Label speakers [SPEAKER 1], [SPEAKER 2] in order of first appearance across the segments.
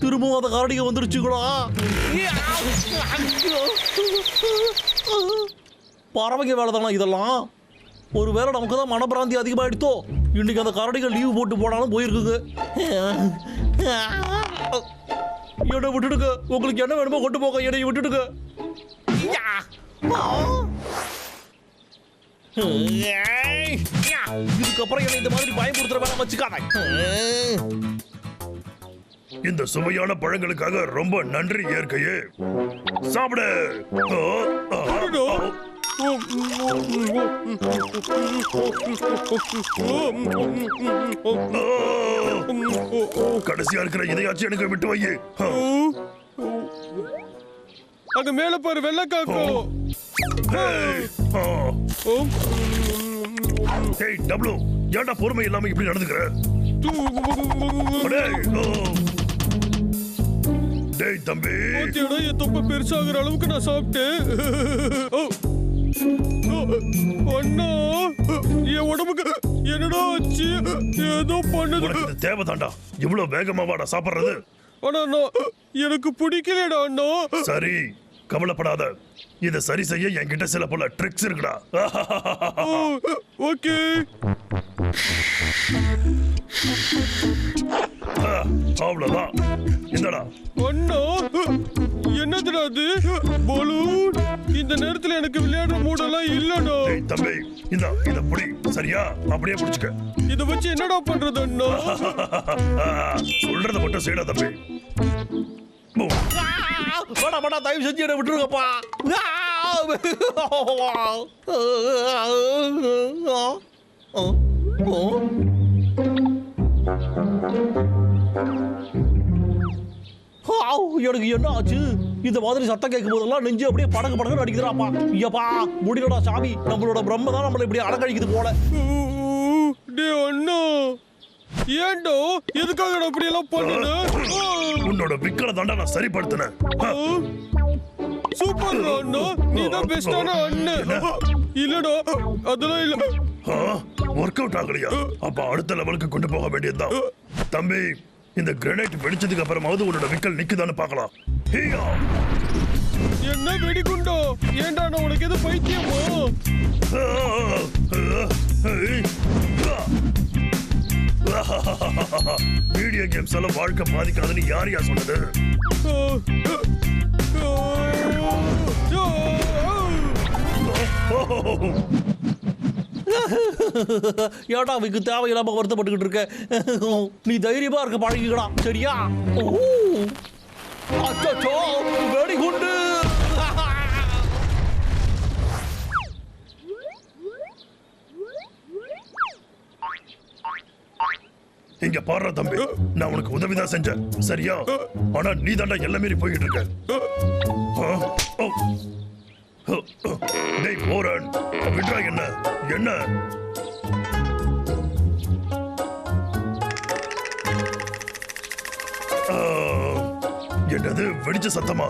[SPEAKER 1] திரும்பவும் அந்த கரடிங்க வந்துருச்சுங்களா பறவைங்க வேலை தானா இதெல்லாம்? ஒருவேளை நமக்கு தான் மனப்பிராந்தி அதிகமாகிடுத்தோ இன்னைக்கு அந்த கரடிகள் லீவு போட்டு போனாலும் போயிருக்குங்க. என்னை விட்டுடுங்க. உங்களுக்கு என்ன வேணுமோ கொண்டு போங்க. என்னை விட்டுடுங்க. இதுக்கப்புறம் என்னை இந்த மாதிரி பயமுறுத்துற வேலை வச்சுக்காத.
[SPEAKER 2] இந்த சுவையான பழங்களுக்காக ரொம்ப நன்றி இயற்கையே. சாப்பிடு. கடைசியா இருக்கிற இதையாச்சும் எனக்கு விட்டு வை ஆ.
[SPEAKER 3] அங்க மேல பாரு வெள்ளக்காக்கோ
[SPEAKER 2] ஏய், டபுளு ஏன்டா பொறுமை இல்லாம இப்படி நடந்துக்கிற. டேய் தம்பி.
[SPEAKER 3] என் தொப்பை பெருசாகிற அளவுக்கு நான் சாப்பிட்டேன். அண்ணா என் உடம்புக்கு என்னடா ஆச்சு? ஏதோ பண்ணுது.
[SPEAKER 2] தேவைதான்டா இவ்வளவு வேகமா வாடா சாப்பிடுறது.
[SPEAKER 3] ஆனா அண்ணா எனக்கு பிடிக்கலடா அண்ணா.
[SPEAKER 2] சரி கவலைப்படாத. இத சரி செய்ய என்கிட்ட சில பல ட்ரிக்ஸ் இருக்குடா.
[SPEAKER 3] ஓகே.
[SPEAKER 2] அவ்வளவுதான் இந்தடா
[SPEAKER 3] அண்ணா என்னதுடா அது பலூன் இந்த நேரத்துல எனக்கு விளையாடுற மூடெல்லாம் இல்லடா
[SPEAKER 2] தம்பி இந்த இத புடி சரியா அப்படியே புடிச்சுக்க
[SPEAKER 3] இத வச்சு என்னடா பண்றது அண்ணா
[SPEAKER 2] சொல்றத மட்டும் செய்யடா தம்பி போ.
[SPEAKER 1] வேடா வேடா தயவு செஞ்சு என்னை விட்டுருங்கப்பா எனக்கு என்ன ஆச்சு? இந்த மாதிரி சத்தம் கேட்கும் போதெல்லாம் நெஞ்சு அப்படியே படகு படகு அடிக்குதுடாப்பா. ஐயப்பா முடியலடா சாமி. நம்மளோட பிரம்ம தான் நம்மளை இப்படி அடக்கழிக்குது போல.
[SPEAKER 3] டே அண்ணா ஏன்டா? எதுக்காக அப்படி எல்லாம் பண்ணுன?
[SPEAKER 2] உன்னோட விக்கலை தாண்டா நான் சரிப்படுத்தினேன்.
[SPEAKER 3] சூப்பர் அண்ணா. நீ தான் பெஸ்டான அண்ணன் இல்லடா அதெல்லாம் இல்ல.
[SPEAKER 2] ஒர்க் அவுட் ஆகலையா? அப்ப அடுத்த லெவலுக்கு கொண்டு போக வேண்டியதுதான். தம்பி இந்த கிரனைட் வெடிச்சதுக்கு அப்புறமாவது உன்னோட விக்கல் நிக்குதான்னு பார்க்கலாம் ஹீயா
[SPEAKER 3] என்ன வெடிகுண்டா ஏன்டா நான் உனக்கு எது பைத்தியமா
[SPEAKER 2] வீடியோ கேம்ஸ் எல்லாம் வாழ்க்கை பாதிக்காதுன்னு யார் யார் சொன்னது
[SPEAKER 1] ஏடா அவனுக்கு தேவையில்லாம வருத்தப்பட்டுக்கிட்டு இருக்க. நீ தைரியமா இருக்க பழகிக்கடா சரியா? ஓ. வெடி குண்டு.
[SPEAKER 2] இங்க பாடுற தம்பி. நான் உனக்கு உதவிதான் செஞ்சேன். சரியா? ஆனா நீ தாண்டா எல்லாம் மீறி போய்கிட்டு இருக்க. டேய் போறன். விட்றா என்ன? என்ன? என்னது? வெடிச்ச சத்தமா?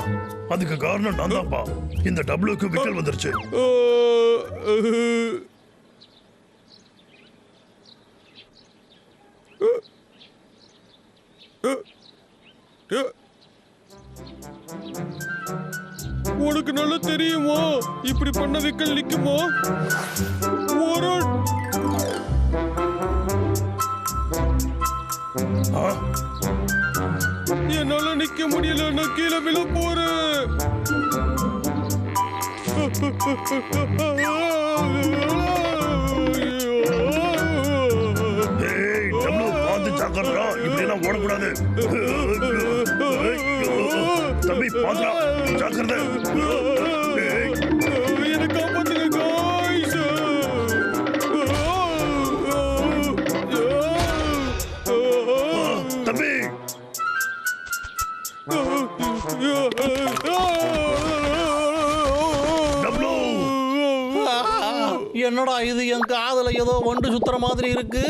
[SPEAKER 2] அதுக்கு காரணம் நான் தான்ப்பா இந்த டபுளுக்கு விக்கல் வந்துருச்சு.
[SPEAKER 3] உனக்கு நல்லா தெரியுமா? இப்படி பண்ண விக்கல் நிக்குமா? நிக்க முடியல நான் கீழே விழ போறேன்.
[SPEAKER 2] ஏய் ஜாக்கிரதா இப்படி ஓடக்கூடாது. தம்பி பாத்துடா. ஜாக்கிரதை.
[SPEAKER 1] என்னடா இது? என் காதுல ஏதோ வண்டு சுத்துற மாதிரி இருக்கு.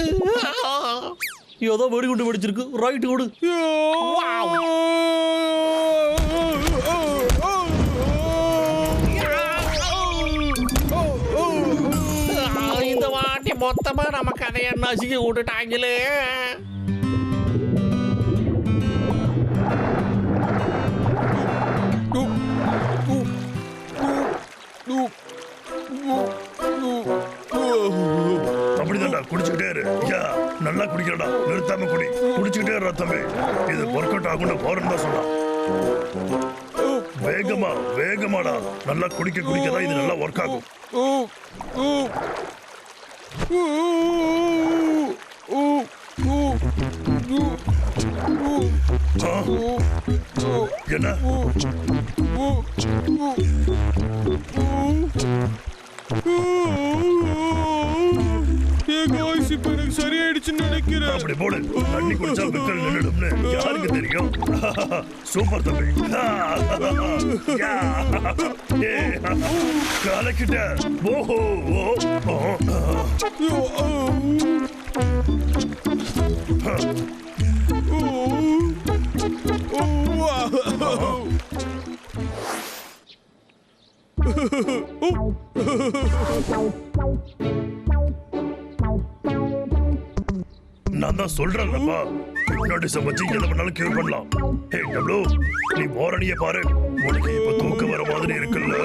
[SPEAKER 1] ஏதோ வெடிகுண்டு வெடிச்சிருக்கு. ரைட்டு விடு இந்த வாட்டி மொத்தமா நம்ம கதையை நசுக்கி விட்டுட்டாங்களே.
[SPEAKER 2] அப்படிதான்டா குடிச்சுக்கிட்டே இரு. நல்லா குடிக்கிறடா நிறுத்தாம குடி. குடிச்சுக்கிட்டே இரு தம்பி. இது ஒர்க் அவுட் ஆகும்னு போறேன்னு தான் சொன்னான். வேகமா வேகமாடா. நல்லா குடிக்க குடிக்க தான் இது நல்லா ஒர்க் ஆகும். என்ன?
[SPEAKER 3] என் காய்ஸ் இப்ப எனக்கு சரியாயிடுச்சுன்னு நினைக்கிறேன்.
[SPEAKER 2] அப்படி போடு. தண்ணி குடிச்சா நின்னுடும்னு யாருக்கு தெரியும்? சூப்பர் தம்பி. யா. ஏ, கலக்கிட்ட. ஓஹோ ஓ, தான் சொல்றேன்லப்பா ஹிப்னாட்டிசம் வச்சு எதை பண்ணாலும் கியூர் பண்ணலாம். ஹே டப்ளூ நீ போரணிய பாரு. உனக்கு இப்ப தூக்கம் வர மாதிரி இருக்குல்ல.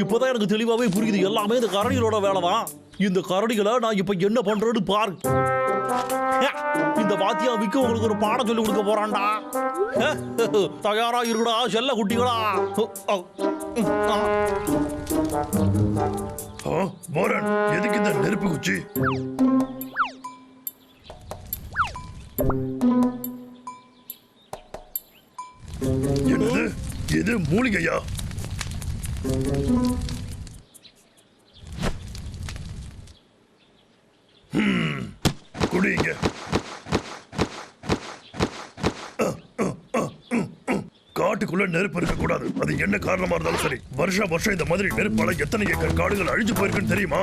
[SPEAKER 1] இப்போதான் எனக்கு தெளிவாகவே புரியுது. எல்லாமே இந்த கரடிகளோட வேலை தான் இந்த கரடிகளை நான் இப்போ என்ன பண்றேன்னு பாரு. இந்த வாத்தியா விக்க உங்களுக்கு ஒரு பாடம் சொல்லி கொடுக்க போறான்டா. தயாரா இருக்குடா செல்ல குட்டிகளா.
[SPEAKER 2] ஆ? போரன் எதுக்கு இந்த நெருப்பு குச்சி? இது மூலிகையா குடிங்க காட்டுக்குள்ள நெருப்பு இருக்க கூடாது அது என்ன காரணமா இருந்தாலும் சரி வருஷம் வருஷம் இந்த மாதிரி நெருப்பால எத்தனை ஏக்கர் காடுகள் அழிஞ்சு போயிருக்குன்னு தெரியுமா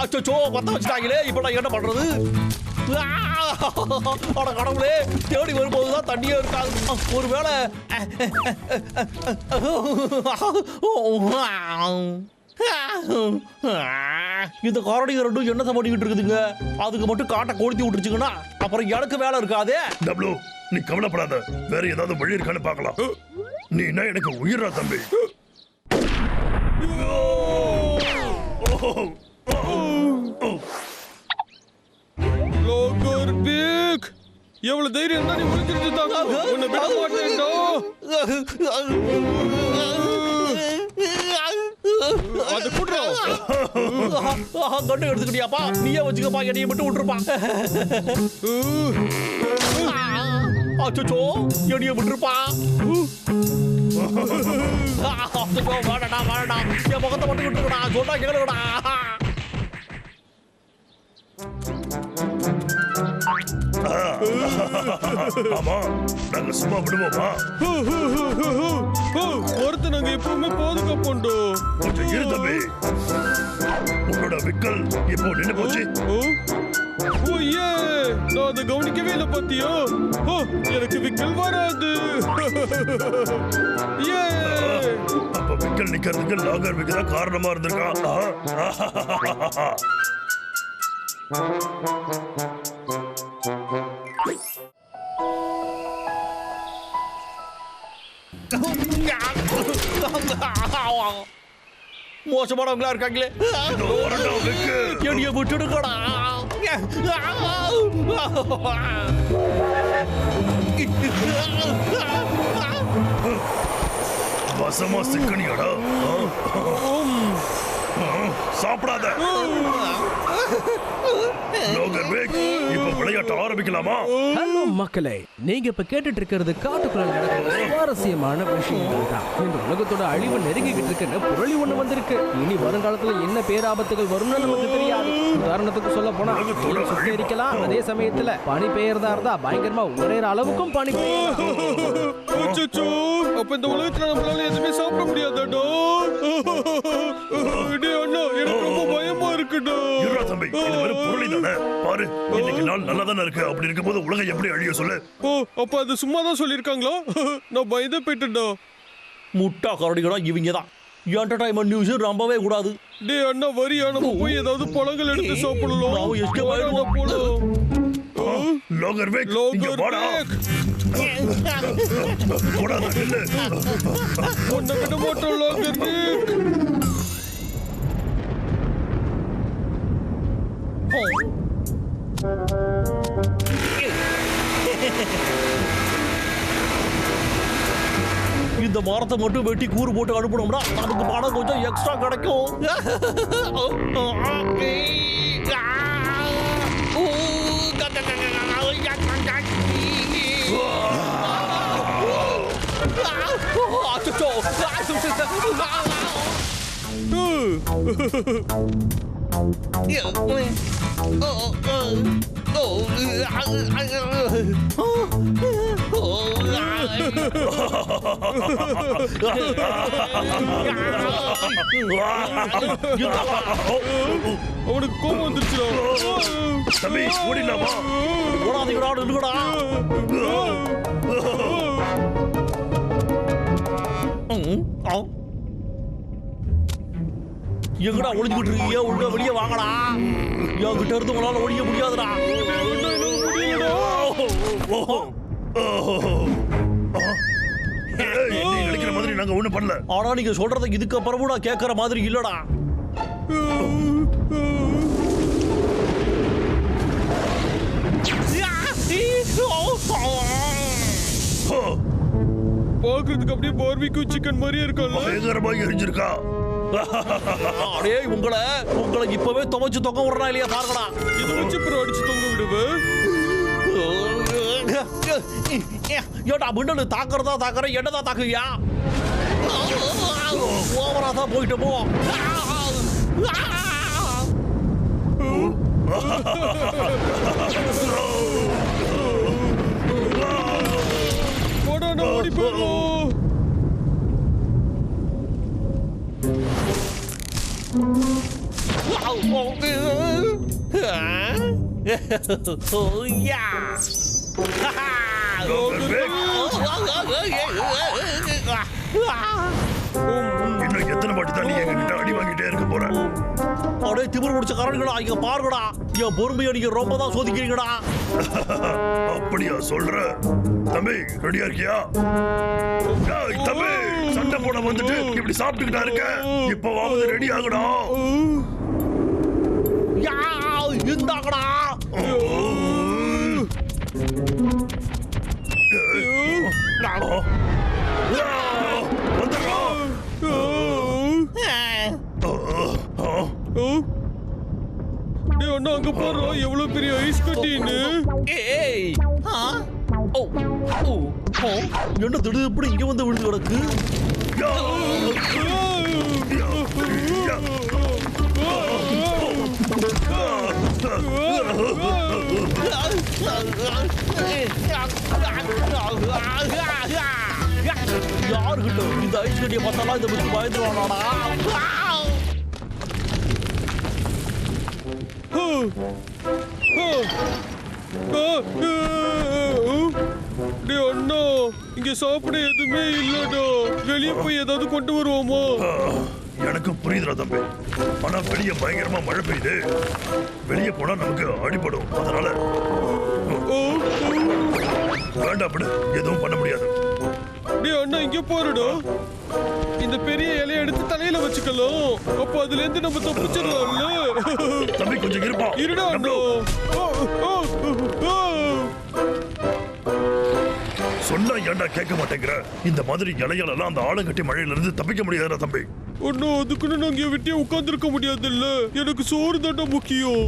[SPEAKER 1] அச்சோ பத்த வச்சுட்டாங்களே நான் என்ன பண்றது அட கடவுளே தேடி வரும்போதுதான் தண்ணியே இருக்காது. ஒருவேளை இந்த காரடி ரெண்டும் என்னத்தை பண்ணிக்கிட்டு இருக்குதுங்க? அதுக்கு மட்டும் காட்டை கொளுத்தி விட்டுருச்சுங்கன்னா அப்புறம் எனக்கு வேலை இருக்காதே.
[SPEAKER 2] டபுளு நீ கவலைப்படாத. வேற ஏதாவது வழி இருக்கான்னு பார்க்கலாம். நீ என்ன எனக்கு உயிரா தம்பி? ஓ, ஓ, ஓ.
[SPEAKER 3] லோகர் பிக் எவ்வளவு தைரியம் தான் நீ ஒளிஞ்சிட்டு தாங்க உன்னை விட மாட்டேன்டோ அது குடுறா
[SPEAKER 1] தொண்டை எடுத்துக்கிட்டியாப்பா நீயே வச்சுக்கப்பா என்னைய மட்டும் விட்டுருப்பான் அச்சோ என்னைய விட்டுருப்பா அச்சோ வாடடா வாடடா என் முகத்தை மட்டும் விட்டுருக்கடா சொன்னா கேளுடா
[SPEAKER 2] ஆமா நாங்க சும்மா விடுவோமா?
[SPEAKER 3] ஒருத்தன் நாங்க எப்பவுமே பாதுகாப்போண்டோ?
[SPEAKER 2] கொஞ்சம் இரு தம்பி. உன்னோட விக்கல் இப்போ நின்னு போச்சு.
[SPEAKER 3] ஓ ஏ நான் அதை கவனிக்கவே இல்லை பாத்தியோ? ஓ எனக்கு விக்கல் வராது. ஏ.
[SPEAKER 2] அப்ப விக்கல் நிக்கிறதுக்கு லாகர் விக்கல் காரணமா இருந்திருக்கான்
[SPEAKER 1] மோசமானவங்களா இருக்காங்களே? என்னைய விட்டுடுங்கடா.
[SPEAKER 2] வசமா சிக்கனியாடா. சாப்பிடாத. இப்ப விளையாட்ட ஆரம்பிக்கலாமா?
[SPEAKER 4] ஹலோ மக்களே. நீங்க இப்ப கேட்டுட்டு இருக்கிறது காட்டுக்குள்ள நடக்கிற சுவாரஸ்யமான விஷயங்கள் தான் இந்த உலகத்தோட அழிவு நெருங்கிக்கிட்டு இருக்குன்னு புரளி ஒண்ணு வந்திருக்கு. இனி வருங்காலத்துல என்ன பேராபத்துகள் வரும்னு நமக்கு தெரியாது. உதாரணத்துக்கு சொல்ல போனா சுட்டெரிக்கலாம்
[SPEAKER 2] அழிவா?
[SPEAKER 4] அதே சமயத்துல பனி பெய்யறதா இருந்தா பயங்கரமா உரையிற அளவுக்கும் பனி
[SPEAKER 3] அப்ப இந்த உலகத்துல நம்மளால எதுவுமே சாப்பிட முடியாதாடா டேய் அண்ணா எனக்கு ரொம்ப பயமா இருக்குடா.
[SPEAKER 2] இருடா தம்பி இது பாரு இன்னைக்கு நாள் நல்லா தானே இருக்கு. அப்படி இருக்கும்போது உலகம் எப்படி அழிய சொல்லு.
[SPEAKER 3] ஓ அப்ப அது சும்மா தான் சொல்லிருக்காங்களா நான் பயந்தே போயிட்டேன்டா.
[SPEAKER 1] முட்டா கரடிகளா இவங்க தான் என்டர்டைன்மெண்ட் நியூஸ் நம்பவே கூடாது.
[SPEAKER 3] டேய் அண்ணா வரியா நம்ம போய் ஏதாவது பழங்கள் எடுத்து சாப்பிடலாம்
[SPEAKER 1] escape
[SPEAKER 3] வாடா,
[SPEAKER 1] ஆயிடுவோம்.
[SPEAKER 3] போலாம்
[SPEAKER 2] லோகர் வேக் இங்க வாடா. போடாத நில்லு.
[SPEAKER 3] உன்னை விட மாட்டோம் லோகர் வேக்.
[SPEAKER 1] இந்த மரத்தை மட்டும் வெட்டி கூறு போட்டு அனுப்பணும்னா நமக்கு பணம் கொஞ்சம் எக்ஸ்ட்ரா கிடைக்கும்.
[SPEAKER 3] அவனுக்கு கோபம் வந்துருச்சுடா
[SPEAKER 2] தம்பி ஓடிடலாமா
[SPEAKER 1] ஓடாதீங்கடா நில்லுங்கடா ம், ஆ. எங்கடா ஒளிஞ்சுக்கிட்டு இருக்கீங்க உள்ள வெளியே வாங்கடா. என்கிட்ட இருந்து உங்களால ஒழிய முடியாதுடா.
[SPEAKER 2] நினைக்கிற மாதிரி நாங்க ஒண்ணும் பண்ணல.
[SPEAKER 1] ஆனா நீங்க சொல்றத இதுக்கு அப்புறமும் நான் கேட்கற மாதிரி இல்லடா.
[SPEAKER 3] பாக்குறதுக்கு அப்படியே பார்பிக்யூ சிக்கன் மாதிரியே இருக்கல
[SPEAKER 2] பயங்கரமா எரிஞ்சிருக்கா.
[SPEAKER 1] அடே உங்களை உங்களை இப்பவே துவைச்சு தொங்க விடுறா இல்லையா பாருங்கடா.
[SPEAKER 3] இதை வச்சு அப்புறம் அடிச்சு தொங்க விடுவேன்
[SPEAKER 1] ஏடா மின்னலு தாக்குறதா தாக்குற என்னதான் தாக்குவியா? ஓவரா தான் போயிட்டு போ.
[SPEAKER 3] போடா ஓடி போயிடும்
[SPEAKER 1] Oh yeah!
[SPEAKER 2] லோகர் இன்னும் எத்தனை வாட்டி தான் நீ எங்க அடி வாங்கிட்டே இருக்க போற
[SPEAKER 1] அப்படியே திமிர் முடிச்ச காரணிகளா இங்க பாருங்கடா என் பொறுமையை நீங்க ரொம்ப தான் சோதிக்கிறீங்கடா
[SPEAKER 2] அப்படியா சொல்ற தம்பி ரெடியா இருக்கியா ஏய், தம்பி சண்டை போட வந்துட்டு இப்படி சாப்பிட்டுக்கிட்டா இருக்க இப்பவாவது ரெடி ஆகடா
[SPEAKER 1] யா இந்தாங்கடா
[SPEAKER 3] டேய் அண்ணா அங்க பாரு எவ்வளவு பெரிய ஐஸ் கட்டின்னு.
[SPEAKER 1] ஏய் ஓ என்ன திடீர் இங்க வந்து விழுந்து கிடக்கு யாருக்கிட்ட இந்த ஐஸ் கட்டியை பார்த்தாலும் இந்த பத்தி பயந்துருவானாடா
[SPEAKER 3] டேய் அண்ணா இங்க சாப்பிட எதுவுமே இல்லடா. வெளிய போய் ஏதாவது கொண்டு வருவோமா?
[SPEAKER 2] எனக்கு புரியுதுடா தம்பி. ஆனா வெளிய பயங்கரமா மழை பெய்யுது. வெளிய போனா நமக்கு அடிபடும். அதனால வேண்டாம் விடு எதுவும் பண்ண முடியாது.
[SPEAKER 3] டேய் அண்ணா இங்க பாருடா. இந்த பெரிய இலைய எடுத்து தலையில வச்சுக்கலாம். அப்ப அதுல இருந்து நம்ம தப்பிச்சிடலாம்ல.
[SPEAKER 2] தம்பி கொஞ்சம் இருப்பா.
[SPEAKER 3] இருடா அண்ணா.
[SPEAKER 2] சொன்னா ஏன்டா கேட்க மாட்டேங்கிற? இந்த மாதிரி இலையால எல்லாம் அந்த ஆளுங்கட்டி மழையில இருந்து தப்பிக்க முடியாதுடா தம்பி.
[SPEAKER 3] அண்ணா அதுக்குன்னு நான் இங்க விட்டே உட்கார்ந்திருக்க முடியாதுல்ல? எனக்கு சோறு தாண்டா முக்கியம்.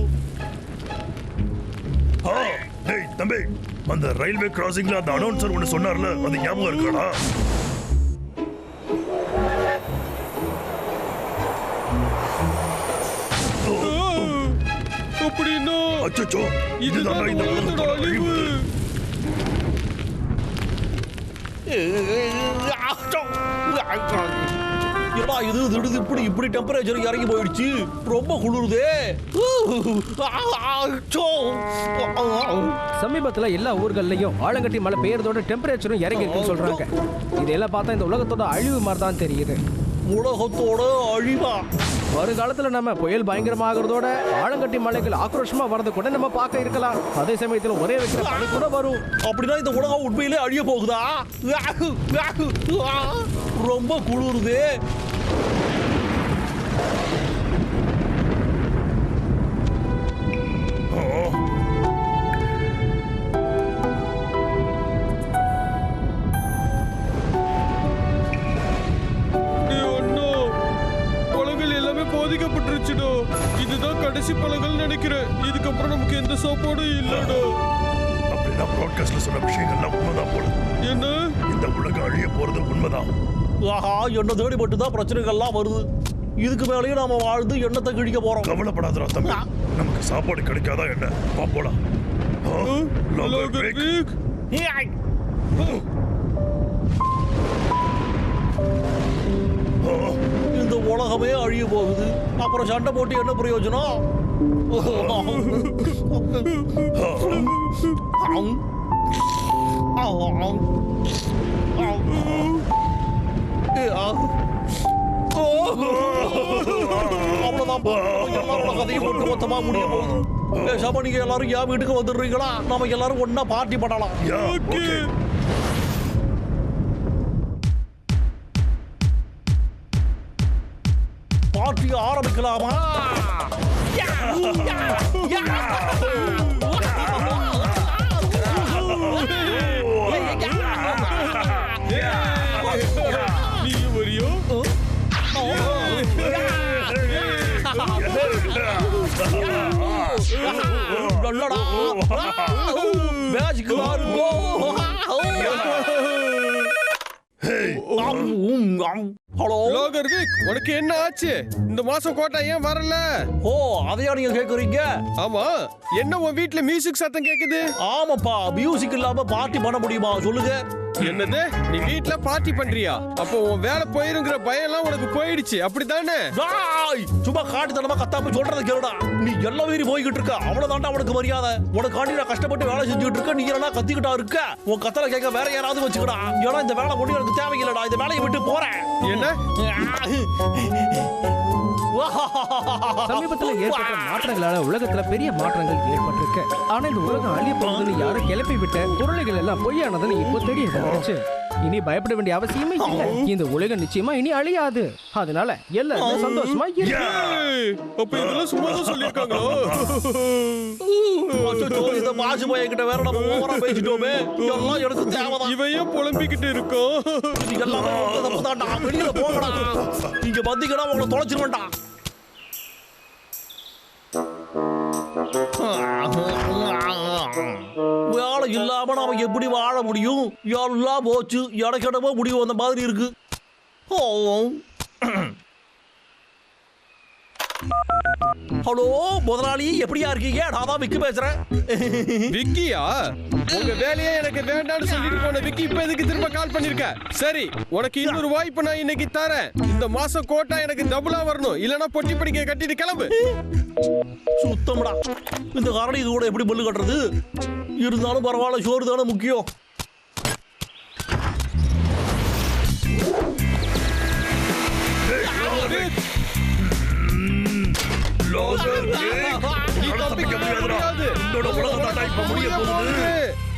[SPEAKER 2] ஆ, டேய் தம்பி அந்த ரயில்வே கிராசிங்ல அந்த அனௌன்சர் ஒன்னு சொன்னார்ல அது ஞாபகம் இருக்காடா?
[SPEAKER 3] அப்படின்னா
[SPEAKER 2] அச்சச்சோ
[SPEAKER 3] இதுதான்
[SPEAKER 2] இந்த
[SPEAKER 3] உலகத்தோட அழிவு.
[SPEAKER 1] ஏடா இது? திடுது இப்படி இப்படி டெம்பரேச்சர் இறங்கி போயிடுச்சு. ரொம்ப குளிருதே.
[SPEAKER 4] சமீபத்துல எல்லா ஊர்கள்லயும் ஆலங்கட்டி மழை பெய்யறதோட டெம்பரேச்சரும் இறங்கி இருக்குன்னு சொல்றாங்க. இதெல்லாம் பார்த்தா இந்த உலகத்தோட அழிவு மாதிரி தான் தெரியுது.
[SPEAKER 1] உலகத்தோட அழிவா.
[SPEAKER 4] வருங்காலத்துல நம்ம புயல் பயங்கரமாகறதோட ஆழங்கட்டி மலைகள் ஆக்ரோஷமா வரது கூட நம்ம பார்க்க இருக்கலாம். அதே சமயத்துல ஒரே வைக்கிற பணி கூட வரும்.
[SPEAKER 1] அப்படின்னா இந்த உலகம் உண்மையிலே அழிய போகுதா? ரொம்ப குளிருது.
[SPEAKER 3] Oh. இதுதான் கடைசி பழங்கள் நினைக்கிறேன். இதுக்கப்புறம் நமக்கு எந்த சாப்பாடும் இல்லடா.
[SPEAKER 2] அப்படின்னா ப்ராட்காஸ்ட்ல சொன்ன விஷயங்கள்லாம் உண்மைதான் போல.
[SPEAKER 3] என்ன?
[SPEAKER 2] இந்த உலகம் அழிய போறது உண்மைதான்.
[SPEAKER 1] ஆஹா என்ன தேடி மட்டும்தான் பிரச்சனைகள்லாம் வருது. இதுக்கு மேலேயும் நாம வாழ்ந்து எண்ணத்தை கிழிக்க போறோம்.
[SPEAKER 2] கவலைப்படாதடா தம்பி. நமக்கு சாப்பாடு கிடைக்காதா என்ன? வா போலாம்.
[SPEAKER 1] உலகமே அழிய போகுது அப்புறம் சண்டை போட்டு என்ன பிரயோஜனம் ஆம். ஆம். ஆம். ஏ, ஆ. ஓ. அவ்வளவுதான்ப்பா. எல்லாரோட கதையும் ஒட்டு மொத்தமா முடிய போகுது பேசாம நீங்க எல்லாரும் என் வீட்டுக்கு வந்துடுறீங்களா நாம எல்லாரும் ஒண்ணா பார்ட்டி பண்ணலாம்
[SPEAKER 2] யா,
[SPEAKER 3] ஓகே
[SPEAKER 2] okay.
[SPEAKER 1] பார்ட்டி ஆரம்பிக்கலாமா யா, யா, யா.
[SPEAKER 3] நீ வரியோ
[SPEAKER 1] நல்லடா மேஜிக் மாறுங்கோ
[SPEAKER 2] Hey,
[SPEAKER 1] ஹலோ?
[SPEAKER 3] லோகர்விக் உனக்கு என்ன ஆச்சு? இந்த மாசம் கோட்டை ஏன் வரல?
[SPEAKER 1] ஓ அதையா நீங்க கேக்குறீங்க?
[SPEAKER 3] ஆமா என்ன உன் வீட்ல மியூசிக் சத்தம் கேக்குது?
[SPEAKER 1] ஆமாப்பா மியூசிக் இல்லாம பார்ட்டி பண்ண முடியுமா? சொல்லுங்க.
[SPEAKER 3] என்னது? நீ வீட்ல பார்ட்டி பண்றியா? அப்போ உன் வேலை போயிருங்கிற பயம் எல்லாம் உனக்கு போயிடுச்சு. அப்படிதானே
[SPEAKER 1] சும்மா காட்டுத்தனமா கத்தாம சொல்றத கேளுடா. நீ எல்லாம் மீறி போய்கிட்டு இருக்க. அவ்வளவுதான்டா உனக்கு மரியாதை. உனக்காண்டி நான் கஷ்டப்பட்டு வேலை செஞ்சுட்டு இருக்க. நீ என்ன கத்திக்கிட்டா இருக்க? உன் கத்தல கேட்க வேற யாராவது வச்சுக்கடா. ஏன்னா இந்த வேலை ஒண்ணு எனக்கு தேவையில்லடா. இந்த வேலையை விட்டு போறேன்.
[SPEAKER 3] என்ன?
[SPEAKER 4] சமீபத்துல ஏற்பட்ட மாற்றங்களால உலகத்துல பெரிய மாற்றங்கள் ஏற்பட்டிருக்கு. ஆனா இந்த உலகம் அழிய போகுதுன்னு யாரும் கிளப்பி விட்ட பொருளைகள் எல்லாம் பொய்யானதுன்னு இப்போ தெரிய வந்துச்சு இனி பயப்பட வேண்டிய அவசியமே இல்லை. இந்த உலகம் நிச்சயமா இனி அழியாது. அதனால எல்லாரும் சந்தோஷமா
[SPEAKER 3] அப்ப இதெல்லாம் சும்மா
[SPEAKER 1] அச்சச்சோ, இந்த மாசு பையன்கிட்ட வேற நம்ம ஓவரா பேசிட்டோமே. எல்லாம் எனக்கு தேவைதான்.
[SPEAKER 3] இவன் ஏன் புலம்பிக்கிட்டு இருக்கோம்
[SPEAKER 1] எல்லாமே தப்புதான்டா. வெளியில போங்கடா நீங்க வந்தீங்கன்னா உங்களை தொலைச்சிருவேன்டா. வேலை இல்லாம நாம எப்படி வாழ முடியும்? எல்லாம் போச்சு இடக்கிடமா முடிவு வந்த மாதிரி இருக்கு. ஹலோ முதலாளி எப்படியா இருக்கீங்க? நான் தான் விக்கு பேசுறேன்.
[SPEAKER 3] விக்கியா? உங்க வேலையே எனக்கு வேண்டாம்னு சொல்லிட்டு போன விக்கி இப்ப எதுக்கு திரும்ப கால் பண்ணிருக்க? சரி உனக்கு இன்னொரு வாய்ப்பு நான் இன்னைக்கு தரேன். இந்த மாசம் கோட்டா எனக்கு டபுளா வரணும். இல்லனா பொட்டி படிக்க கட்டிட்டு கிளம்பு.
[SPEAKER 1] சுத்தம்டா. இந்த கரடி இது கூட எப்படி பல்லு கட்டுறது? இருந்தாலும் பரவாயில்ல சோறு தானே முக்கியம்.
[SPEAKER 2] தான்டா இப்ப முடிய
[SPEAKER 3] போகுது.